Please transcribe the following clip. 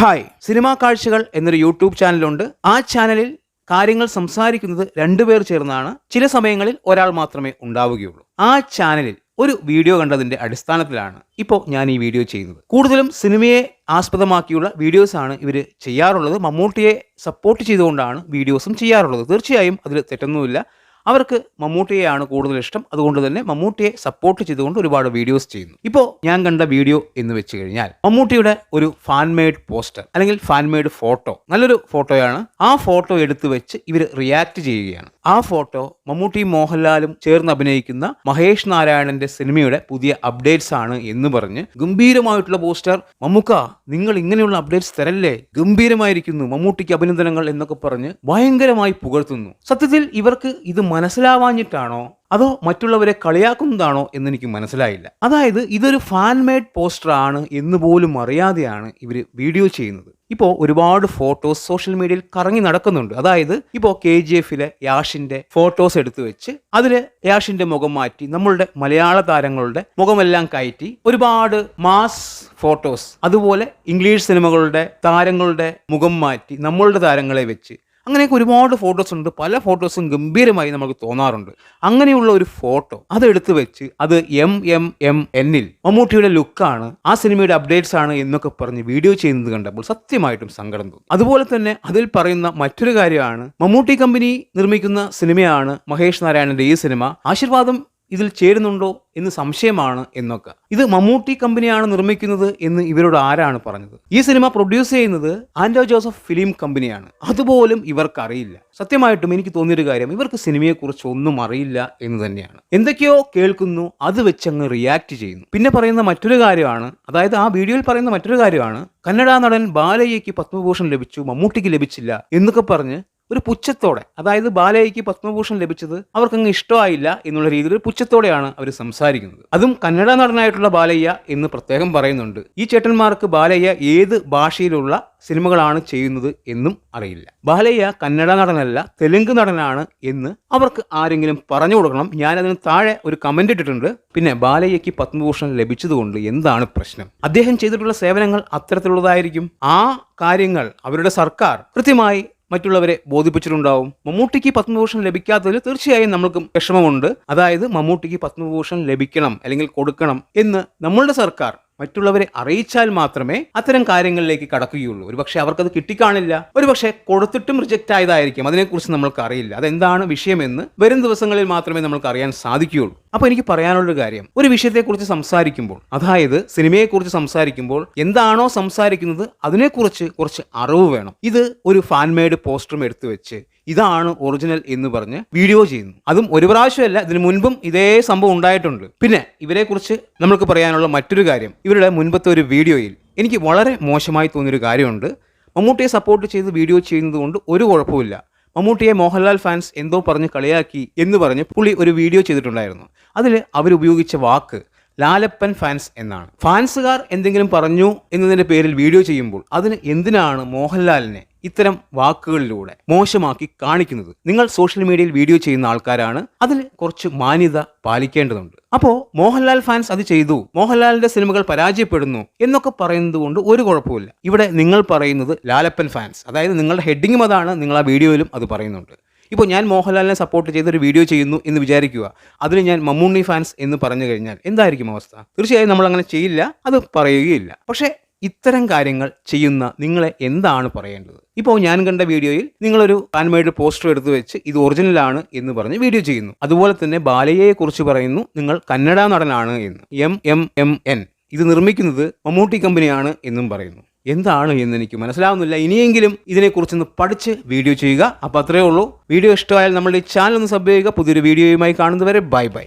Hi. Cinema കാഴ്ചകൾ എന്നൊരു YouTube ചാനലുണ്ട്. ആ ചാനലിൽ കാര്യങ്ങൾ സംസാരിക്കുന്നത് രണ്ടുപേർ ചേർന്നാണ്. ചില സമയങ്ങളിൽ ഒരാൾ മാത്രമേ ഉണ്ടാവുകയുള്ളൂ. ആ ചാനലിൽ ഒരു വീഡിയോ കണ്ടതിന്റെ അടിസ്ഥാനത്തിലാണ് ഇപ്പോൾ ഞാൻ ഈ വീഡിയോ ചെയ്യുന്നത്. കൂടുതലും സിനിമയെ ആസ്പദമാക്കിയുള്ള വീഡിയോസ് ആണ് ഇവർ ചെയ്യാറുള്ളത്. മമ്മൂട്ടിയെ സപ്പോർട്ട് ചെയ്തുകൊണ്ടാണ് വീഡിയോസും ചെയ്യാറുള്ളത്. തീർച്ചയായും അതിൽ തെറ്റൊന്നുമില്ല. അവർക്ക് മമ്മൂട്ടിയെയാണ് കൂടുതൽ ഇഷ്ടം. അതുകൊണ്ട് തന്നെ മമ്മൂട്ടിയെ സപ്പോർട്ട് ചെയ്തുകൊണ്ട് ഒരുപാട് വീഡിയോസ് ചെയ്യുന്നു. ഇപ്പോൾ ഞാൻ കണ്ട വീഡിയോ എന്ന് വെച്ച് കഴിഞ്ഞാൽ മമ്മൂട്ടിയുടെ ഒരു ഫാൻ മെയ്ഡ് പോസ്റ്റർ അല്ലെങ്കിൽ ഫാൻ മെയ്ഡ് ഫോട്ടോ നല്ലൊരു ഫോട്ടോയാണ് ആ ഫോട്ടോ എടുത്തു വെച്ച് ഇവർ റിയാക്ട് ചെയ്യുകയാണ്. ആ ഫോട്ടോ മമ്മൂട്ടി മോഹൻലാലും ചേർന്ന് അഭിനയിക്കുന്ന മഹേഷ് നാരായണന്റെ സിനിമയുടെ പുതിയ അപ്ഡേറ്റ്സ് ആണ് എന്ന് പറഞ്ഞ് ഗംഭീരമായിട്ടുള്ള പോസ്റ്റർ മമ്മൂക്ക നിങ്ങൾ ഇങ്ങനെയുള്ള അപ്ഡേറ്റ്സ് തരല്ലേ? ഗംഭീരമായിരിക്കുന്നു മമ്മൂട്ടിക്ക് അഭിനന്ദനങ്ങൾ എന്നൊക്കെ പറഞ്ഞ് ഭയങ്കരമായി പുകഴ്ത്തുന്നു. സത്യത്തിൽ ഇവർക്ക് ഇത് മനസ്സിലാവാഞ്ഞിട്ടാണോ? അതോ മറ്റുള്ളവരെ കളിയാക്കുന്നതാണോ എന്നെനിക്ക് മനസ്സിലായില്ല. അതായത് ഇതൊരു ഫാൻ മെയ്ഡ് പോസ്റ്റർ ആണ് എന്ന് പോലും അറിയാതെയാണ് ഇവർ വീഡിയോ ചെയ്യുന്നത്. ഇപ്പോൾ ഒരുപാട് ഫോട്ടോസ് സോഷ്യൽ മീഡിയയിൽ കറങ്ങി നടക്കുന്നുണ്ട്. അതായത് ഇപ്പോൾ കെ ജി എഫിലെ യാഷിന്റെ ഫോട്ടോസ് എടുത്തു വെച്ച് അതിൽ യാഷിന്റെ മുഖം മാറ്റി നമ്മളുടെ മലയാള താരങ്ങളുടെ മുഖമെല്ലാം കയറ്റി ഒരുപാട് മാസ് ഫോട്ടോസ് അതുപോലെ ഇംഗ്ലീഷ് സിനിമകളുടെ താരങ്ങളുടെ മുഖം മാറ്റി നമ്മളുടെ താരങ്ങളെ വെച്ച് അങ്ങനെയൊക്കെ ഒരുപാട് ഫോട്ടോസ് ഉണ്ട്. പല ഫോട്ടോസും ഗംഭീരമായി നമുക്ക് തോന്നാറുണ്ട്. അങ്ങനെയുള്ള ഒരു ഫോട്ടോ അത് എടുത്തു വെച്ച് അത് എം എം എം എന്നിൽ മമ്മൂട്ടിയുടെ ലുക്കാണ് ആ സിനിമയുടെ അപ്ഡേറ്റ്സ് ആണ് എന്നൊക്കെ പറഞ്ഞ് വീഡിയോ ചെയ്യുന്നത് കണ്ടപ്പോൾ സത്യമായിട്ടും സങ്കടം തോന്നി. അതുപോലെ തന്നെ അതിൽ പറയുന്ന മറ്റൊരു കാര്യമാണ് മമ്മൂട്ടി കമ്പനി നിർമ്മിക്കുന്ന സിനിമയാണ് മഹേഷ് നാരായണന്റെ ഈ സിനിമ ആശീർവാദം ഇതിൽ ചേരുന്നുണ്ടോ എന്ന് സംശയമാണ് എന്നൊക്കെ. ഇത് മമ്മൂട്ടി കമ്പനിയാണ് നിർമ്മിക്കുന്നത് എന്ന് ഇവരോട് ആരാണ് പറഞ്ഞത്? ഈ സിനിമ പ്രൊഡ്യൂസ് ചെയ്യുന്നത് ആൻഡോ ജോസഫ് ഫിലിം കമ്പനിയാണ്. അതുപോലും ഇവർക്കറിയില്ല സത്യമായിട്ടും എനിക്ക് തോന്നിയൊരു കാര്യം ഇവർക്ക് സിനിമയെക്കുറിച്ച് ഒന്നും അറിയില്ല എന്ന് തന്നെയാണ്. എന്തൊക്കെയോ കേൾക്കുന്നു അത് വെച്ചങ്ങ് റിയാക്ട് ചെയ്യുന്നു. പിന്നെ പറയുന്ന മറ്റൊരു കാര്യമാണ് അതായത് ആ വീഡിയോയിൽ പറയുന്ന മറ്റൊരു കാര്യമാണ് കന്നഡ നടൻ ബാലയ്യയ്ക്ക് പത്മഭൂഷൺ ലഭിച്ചു മമ്മൂട്ടിക്ക് ലഭിച്ചില്ല എന്നൊക്കെ പറഞ്ഞ് ഒരു പുച്ഛത്തോടെ അതായത് ബാലയ്ക്ക് പത്മഭൂഷൺ ലഭിച്ചത് അവർക്കങ്ങ് ഇഷ്ടമായില്ല എന്നുള്ള രീതിയിൽ ഒരു പുച്ഛത്തോടെയാണ് അവർ സംസാരിക്കുന്നത്. അതും കന്നഡ നടനായിട്ടുള്ള ബാലയ്യ എന്ന് പ്രത്യേകം പറയുന്നുണ്ട്. ഈ ചേട്ടന്മാർക്ക് ബാലയ്യ ഏത് ഭാഷയിലുള്ള സിനിമകളാണ് ചെയ്യുന്നത് എന്നും അറിയില്ല. ബാലയ്യ കന്നഡ നടനല്ല തെലുങ്ക് നടനാണ് എന്ന് അവർക്ക് ആരെങ്കിലും പറഞ്ഞു കൊടുക്കണം. ഞാൻ അതിന് താഴെ ഒരു കമന്റ് ഇട്ടിട്ടുണ്ട്. പിന്നെ ബാലയ്യയ്ക്ക് പത്മഭൂഷൺ ലഭിച്ചതുകൊണ്ട് എന്താണ് പ്രശ്നം? അദ്ദേഹം ചെയ്തിട്ടുള്ള സേവനങ്ങൾ അത്തരത്തിലുള്ളതായിരിക്കും. ആ കാര്യങ്ങൾ അവരുടെ സർക്കാർ കൃത്യമായി മറ്റുള്ളവരെ ബോധിപ്പിച്ചിട്ടുണ്ടാവും. മമ്മൂട്ടിക്ക് പത്മഭൂഷൺ ലഭിക്കാത്തതിൽ തീർച്ചയായും നമ്മൾക്കും വിഷമമുണ്ട്. അതായത് മമ്മൂട്ടിക്ക് പത്മഭൂഷൺ ലഭിക്കണം അല്ലെങ്കിൽ കൊടുക്കണം എന്ന് നമ്മളുടെ സർക്കാർ മറ്റുള്ളവരെ അറിയിച്ചാൽ മാത്രമേ അത്തരം കാര്യങ്ങളിലേക്ക് കടക്കുകയുള്ളൂ. ഒരുപക്ഷെ അവർക്കത് കിട്ടിക്കാണില്ല. ഒരുപക്ഷെ കൊടുത്തിട്ടും റിജക്റ്റ് ആയതായിരിക്കും. അതിനെക്കുറിച്ച് നമ്മൾക്ക് അറിയില്ല. അതെന്താണ് വിഷയമെന്ന് വരും ദിവസങ്ങളിൽ മാത്രമേ നമ്മൾക്ക് അറിയാൻ സാധിക്കുകയുള്ളൂ. അപ്പോൾ എനിക്ക് പറയാനുള്ളൊരു കാര്യം. ഒരു വിഷയത്തെക്കുറിച്ച് സംസാരിക്കുമ്പോൾ അതായത് സിനിമയെക്കുറിച്ച് സംസാരിക്കുമ്പോൾ എന്താണോ സംസാരിക്കുന്നത് അതിനെക്കുറിച്ച് കുറച്ച് അറിവ് വേണം. ഇത് ഒരു ഫാൻമേഡ് പോസ്റ്ററും എടുത്തു വെച്ച് ഇതാണ് ഒറിജിനൽ എന്ന് പറഞ്ഞ് വീഡിയോ ചെയ്യുന്നു. അതും ഒരു പ്രാവശ്യമല്ല ഇതിനു മുൻപും ഇതേ സംഭവം ഉണ്ടായിട്ടുണ്ട്. പിന്നെ ഇവരെക്കുറിച്ച് നമുക്ക് പറയാനുള്ള മറ്റൊരു കാര്യം ഇവരുടെ മുൻപത്തെ ഒരു വീഡിയോയിൽ എനിക്ക് വളരെ മോശമായി തോന്നിയൊരു കാര്യമുണ്ട്. മമ്മൂട്ടിയെ സപ്പോർട്ട് ചെയ്ത് വീഡിയോ ചെയ്യുന്നത് കൊണ്ട് ഒരു കുഴപ്പമില്ല മമ്മൂട്ടിയെ മോഹൻലാൽ ഫാൻസ് എന്തോ പറഞ്ഞ് കളിയാക്കി എന്ന് പറഞ്ഞ് പുള്ളി ഒരു വീഡിയോ ചെയ്തിട്ടുണ്ടായിരുന്നു. അതിൽ അവരുപയോഗിച്ച വാക്ക് ലാലപ്പൻ ഫാൻസ് എന്നാണ്. ഫാൻസുകാർ എന്തെങ്കിലും പറഞ്ഞു എന്നതിന്റെ പേരിൽ വീഡിയോ ചെയ്യുമ്പോൾ അതിന് എന്തിനാണ് മോഹൻലാലിനെ ഇത്തരം വാക്കുകളിലൂടെ മോശമാക്കി കാണിക്കുന്നത്. നിങ്ങൾ സോഷ്യൽ മീഡിയയിൽ വീഡിയോ ചെയ്യുന്ന ആൾക്കാരാണ്. അതിൽ കുറച്ച് മാന്യത പാലിക്കേണ്ടതുണ്ട്. അപ്പോ മോഹൻലാൽ ഫാൻസ് അത് ചെയ്തു. മോഹൻലാലിന്റെ സിനിമകൾ പരാജയപ്പെടുന്നു എന്നൊക്കെ പറയുന്നത് കൊണ്ട് ഒരു കുഴപ്പമില്ല ഇവിടെ നിങ്ങൾ പറയുന്നത് ലാലപ്പൻ ഫാൻസ്. അതായത് നിങ്ങളുടെ ഹെഡിങ്ങും അതാണ്. നിങ്ങൾ ആ വീഡിയോയിലും അത് പറയുന്നുണ്ട്. ഇപ്പോൾ ഞാൻ മോഹൻലാലിനെ സപ്പോർട്ട് ചെയ്തൊരു വീഡിയോ ചെയ്യുന്നു എന്ന് വിചാരിക്കുക. അതിന് ഞാൻ മമ്മൂണ്ണി ഫാൻസ് എന്ന് പറഞ്ഞു കഴിഞ്ഞാൽ എന്തായിരിക്കും അവസ്ഥ? തീർച്ചയായും നമ്മൾ അങ്ങനെ ചെയ്യില്ല. അത് പറയുകയില്ല. പക്ഷേ ഇത്തരം കാര്യങ്ങൾ ചെയ്യുന്ന നിങ്ങളെ എന്താണ് പറയേണ്ടത്? ഇപ്പോൾ ഞാൻ കണ്ട വീഡിയോയിൽ നിങ്ങളൊരു ഫാൻമെയ്ഡ് പോസ്റ്റർ എടുത്തു വെച്ച് ഇത് ഒറിജിനലാണ് എന്ന് പറഞ്ഞ് വീഡിയോ ചെയ്യുന്നു. അതുപോലെ തന്നെ ബാലയെ കുറിച്ച് പറയുന്നു നിങ്ങൾ കന്നഡ നടനാണ് എന്ന്. M M M N. ഇത് നിർമ്മിക്കുന്നത് മമ്മൂട്ടി കമ്പനിയാണ് എന്നും പറയുന്നു. എന്താണ് എന്ന് എനിക്ക് മനസ്സിലാവുന്നില്ല. ഇനിയെങ്കിലും ഇതിനെക്കുറിച്ചൊന്ന് പഠിച്ച് വീഡിയോ ചെയ്യുക. അപ്പോൾ അത്രയേ ഉള്ളൂ. വീഡിയോ ഇഷ്ടമായാൽ നമ്മുടെ ഈ ചാനൽ ഒന്ന് സബ് ചെയ്യുക. പുതിയൊരു വീഡിയോയുമായി കാണുന്നവരെ ബൈ ബൈ.